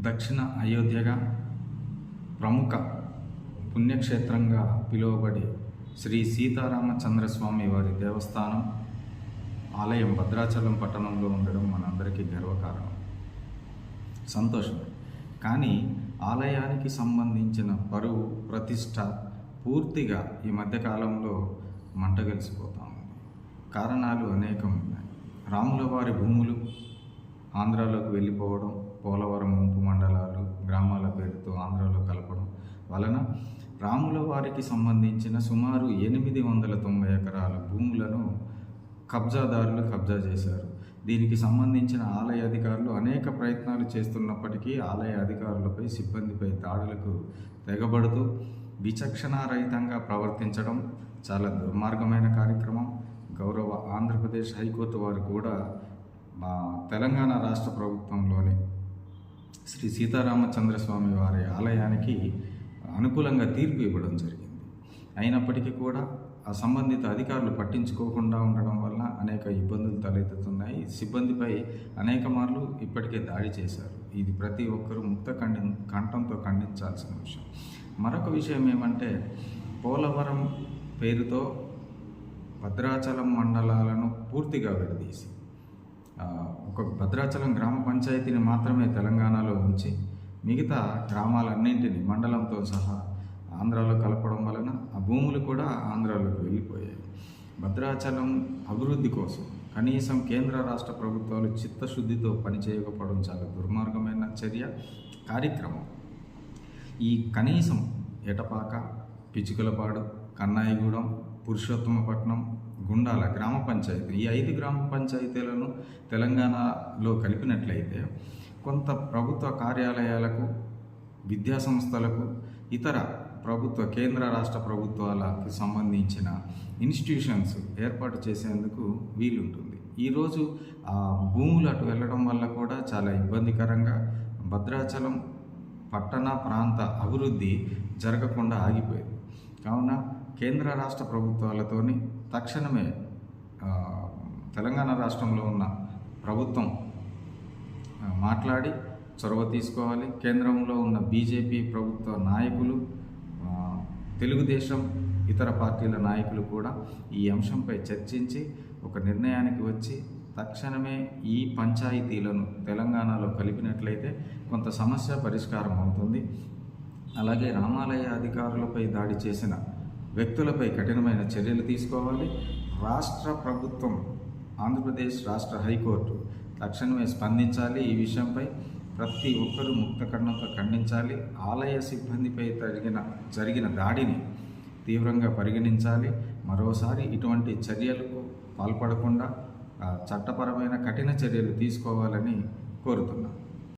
దక్షిణ అయోధ్యగా ప్రముఖ పుణ్యక్షేత్రంగా పిలువబడి శ్రీ సీతారామచంద్రస్వామి వారి దేవస్థానం ఆలయం భద్రాచలం పట్టణంలో ఉండడం మనందరికీ గర్వకారణం. సంతోషం. కానీ ఆలయానికి సంబంధించిన పరువు ప్రతిష్ట పూర్తిగా ఈ మధ్యకాలంలో మంటగలిసిపోతాము కారణాలు అనేకం ఉన్నాయి. రాముల వారి భూములు ఆంధ్రాలోకి వెళ్ళిపోవడం పోలవరం ముంపు మండలాలు గ్రామాల పేరుతో ఆంధ్రాలో కలపడం వలన రాముల వారికి సంబంధించిన సుమారు ఎనిమిది వందల తొంభై ఎకరాల భూములను కబ్జాదారులు కబ్జా చేశారు. దీనికి సంబంధించిన ఆలయ అధికారులు అనేక ప్రయత్నాలు చేస్తున్నప్పటికీ ఆలయ అధికారులపై సిబ్బందిపై దాడులకు తెగబడుతూ విచక్షణారహితంగా ప్రవర్తించడం చాలా దుర్మార్గమైన కార్యక్రమం. గౌరవ ఆంధ్రప్రదేశ్ హైకోర్టు వారు కూడా మా తెలంగాణ రాష్ట్ర ప్రభుత్వంలోని శ్రీ సీతారామచంద్రస్వామి వారి ఆలయానికి అనుకూలంగా తీర్పు ఇవ్వడం జరిగింది. అయినప్పటికీ కూడా ఆ సంబంధిత అధికారులు పట్టించుకోకుండా ఉండడం వల్ల అనేక ఇబ్బందులు తలెత్తుతున్నాయి. సిబ్బందిపై అనేక మార్లు ఇప్పటికే దాడి చేశారు. ఇది ప్రతి ఒక్కరూ ముక్త ఖండి కంఠంతో ఖండించాల్సిన విషయం. మరొక విషయం ఏమంటే పోలవరం పేరుతో భద్రాచలం మండలాలను పూర్తిగా విడదీసి ఒక భద్రాచలం గ్రామ పంచాయతీని మాత్రమే తెలంగాణలో ఉంచి మిగతా గ్రామాలన్నింటినీ మండలంతో సహా ఆంధ్రాలో కలపడం వలన ఆ భూములు కూడా ఆంధ్రాలోకి వెళ్ళిపోయాయి. భద్రాచలం అభివృద్ధి కోసం కనీసం కేంద్ర రాష్ట్ర ప్రభుత్వాలు చిత్తశుద్ధితో పనిచేయకపోవడం చాలా దుర్మార్గమైన చర్య కార్యక్రమం. ఈ కనీసం ఎటపాక పిచుకలపాడు కన్నాయిగూడెం పురుషోత్తమపట్నం గుండాల గ్రామ పంచాయతీ. ఈ ఐదు గ్రామ పంచాయతీలను తెలంగాణలో కలిపినట్లయితే కొంత ప్రభుత్వ కార్యాలయాలకు విద్యా సంస్థలకు ఇతర ప్రభుత్వ కేంద్ర రాష్ట్ర ప్రభుత్వాలకు సంబంధించిన ఇన్స్టిట్యూషన్స్ ఏర్పాటు చేసేందుకు వీలుంటుంది. ఈరోజు ఆ భూములు అటు వెళ్ళడం వల్ల కూడా చాలా ఇబ్బందికరంగా భద్రాచలం పట్టణ ప్రాంత అభివృద్ధి జరగకుండా ఆగిపోయింది. కావున కేంద్ర రాష్ట్ర ప్రభుత్వాలతోని తక్షణమే తెలంగాణ రాష్ట్రంలో ఉన్న ప్రభుత్వం మాట్లాడి చొరవ తీసుకోవాలి. కేంద్రంలో ఉన్న బీజేపీ ప్రభుత్వ నాయకులు తెలుగుదేశం ఇతర పార్టీల నాయకులు కూడా ఈ అంశంపై చర్చించి ఒక నిర్ణయానికి వచ్చి తక్షణమే ఈ పంచాయతీలను తెలంగాణలో కలిపినట్లయితే కొంత సమస్య పరిష్కారం అవుతుంది. అలాగే రామాలయ అధికారులపై దాడి చేసిన వ్యక్తులపై కఠినమైన చర్యలు తీసుకోవాలి. రాష్ట్ర ప్రభుత్వం ఆంధ్రప్రదేశ్ రాష్ట్ర హైకోర్టు తక్షణమే స్పందించాలి ఈ విషయంపై. ప్రతి ఒక్కరూ ముక్తకర్ణంతో ఖండించాలి. ఆలయ సిబ్బందిపై జరిగిన జరిగిన దాడిని తీవ్రంగా పరిగణించాలి. మరోసారి ఇటువంటి చర్యలకు పాల్పడకుండా చట్టపరమైన కఠిన చర్యలు తీసుకోవాలని కోరుతున్నాను.